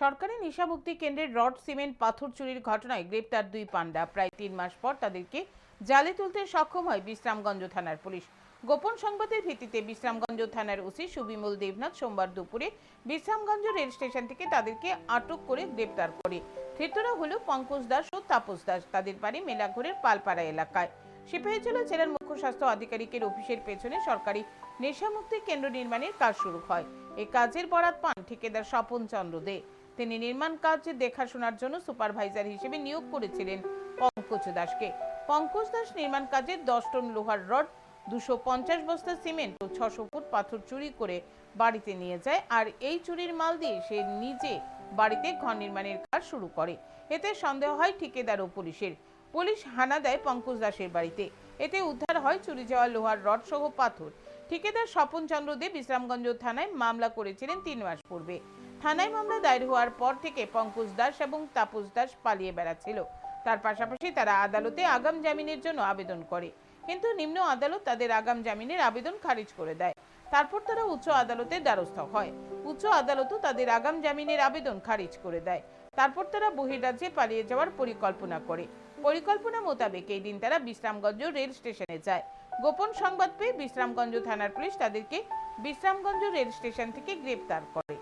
সরকারি নেশামুক্তি কেন্দ্রের rod, cement, পাথর চুরির ঘটনায় গ্রেপ্তার দুই পান্ডা প্রায় তিন মাস পর তাদেরকে জালে তুলতে সক্ষম হয় বিশ্রামগঞ্জ থানার পুলিশ। গোপন সংবাদের ভিত্তিতে বিশ্রামগঞ্জ থানার ওসি সুবিমল দেবনাথ সোমবার দুপুরে বিশ্রামগঞ্জ রেল স্টেশন থেকে তাদেরকে আটক করে গ্রেপ্তার করে। ধৃতরা হল পঙ্কজ দাস ও তাপস দাস। তাদের বাড়ি মেলাঘরের পালপাড়া এলাকায়। সিপাহী সিপাহীজলা জেলার মুখ্য স্বাস্থ্য আধিকারিকের অফিসের পেছনে সরকারি নেশামুক্তি কেন্দ্র নির্মাণের কাজ শুরু হয়। এই কাজের বরাত পান ঠিকাদার স্বপন চন্দ্র দে। তিনি নির্মাণ কাজ দেখাশোনার জন্য সুপারভাইজার হিসেবে নিয়োগ করেছিলেন পঙ্কজ দাসকে। পঙ্কজ দাস নির্মাণ কাজে দশ টন লোহার রড, দুশো পঞ্চাশ বস্তা সিমেন্ট ও ছশো ফুট পাথর চুরি করে বাড়িতে নিয়ে যায় আর এই চুরির মাল দিয়ে সে নিজে বাড়িতে ঘর নির্মাণের কাজ শুরু করে। এতে সন্দেহ হয় ঠিকাদার ও পুলিশের। পুলিশ হানা দেয় পঙ্কজ দাসের বাড়িতে। এতে উদ্ধার হয় চুরি যাওয়া লোহার রড সহ পাথর। ঠিকাদার স্বপন চন্দ্র দে বিশ্রামগঞ্জ থানায় মামলা করেছিলেন তিন মাস পূর্বে। থানায় মামলা দায়ের হওয়ার পর থেকে পঙ্কজ দাস এবং তাপস দাস পালিয়ে বেড়াচ্ছিল। তার পাশাপাশি তারা আদালতে আগাম জামিনের জন্য আবেদন করে। কিন্তু নিম্ন আদালত তাদের আগাম জামিনের আবেদন খারিজ করে দেয়। তারপর তারা উচ্চ আদালতের দ্বারস্থ হয়। উচ্চ আদালতও তাদের আগাম জামিনের আবেদন খারিজ করে দেয়। তারপর তারা বহির্রাজ্যে পালিয়ে যাওয়ার পরিকল্পনা করে। পরিকল্পনা মোতাবেক এই দিন তারা বিশ্রামগঞ্জ রেল স্টেশনে যায়। গোপন সংবাদ পেয়ে বিশ্রামগঞ্জ থানার পুলিশ তাদেরকে বিশ্রামগঞ্জ রেল স্টেশন থেকে গ্রেপ্তার করে।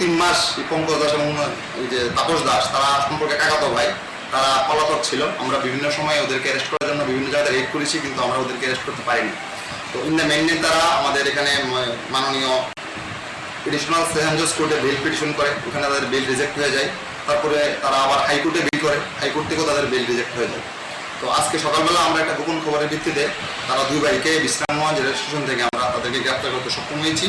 তিন মাস পঙ্কজ দাস এবং এই যে তাপস দাস, তারা সম্পর্কে কাকাতো ভাই, তারা পলাতক ছিল। আমরা বিভিন্ন সময় ওদেরকে অ্যারেস্ট করার জন্য বিভিন্ন জায়গায় রেড করেছি, কিন্তু আমরা ওদেরকে অ্যারেস্ট করতে পারিনি। তো ইন মেইন তারা আমাদের এখানে মাননীয় এডিশনাল সেশন কোর্টে বেল পিটিশন করে। ওখানে তাদের বেল রিজেক্ট হয়ে যায়। তারপরে তারা আবার হাইকোর্টে বিল করে। হাইকোর্ট থেকেও তাদের বেল রিজেক্ট হয়ে যায়। তো আজকে সকালবেলা আমরা একটা গোপন খবরের ভিত্তিতে তারা দুই ভাইকে বিশ্রামগঞ্জ রেল স্টেশন থেকে আমরা তাদেরকে গ্রেপ্তার করতে সক্ষম হয়েছি।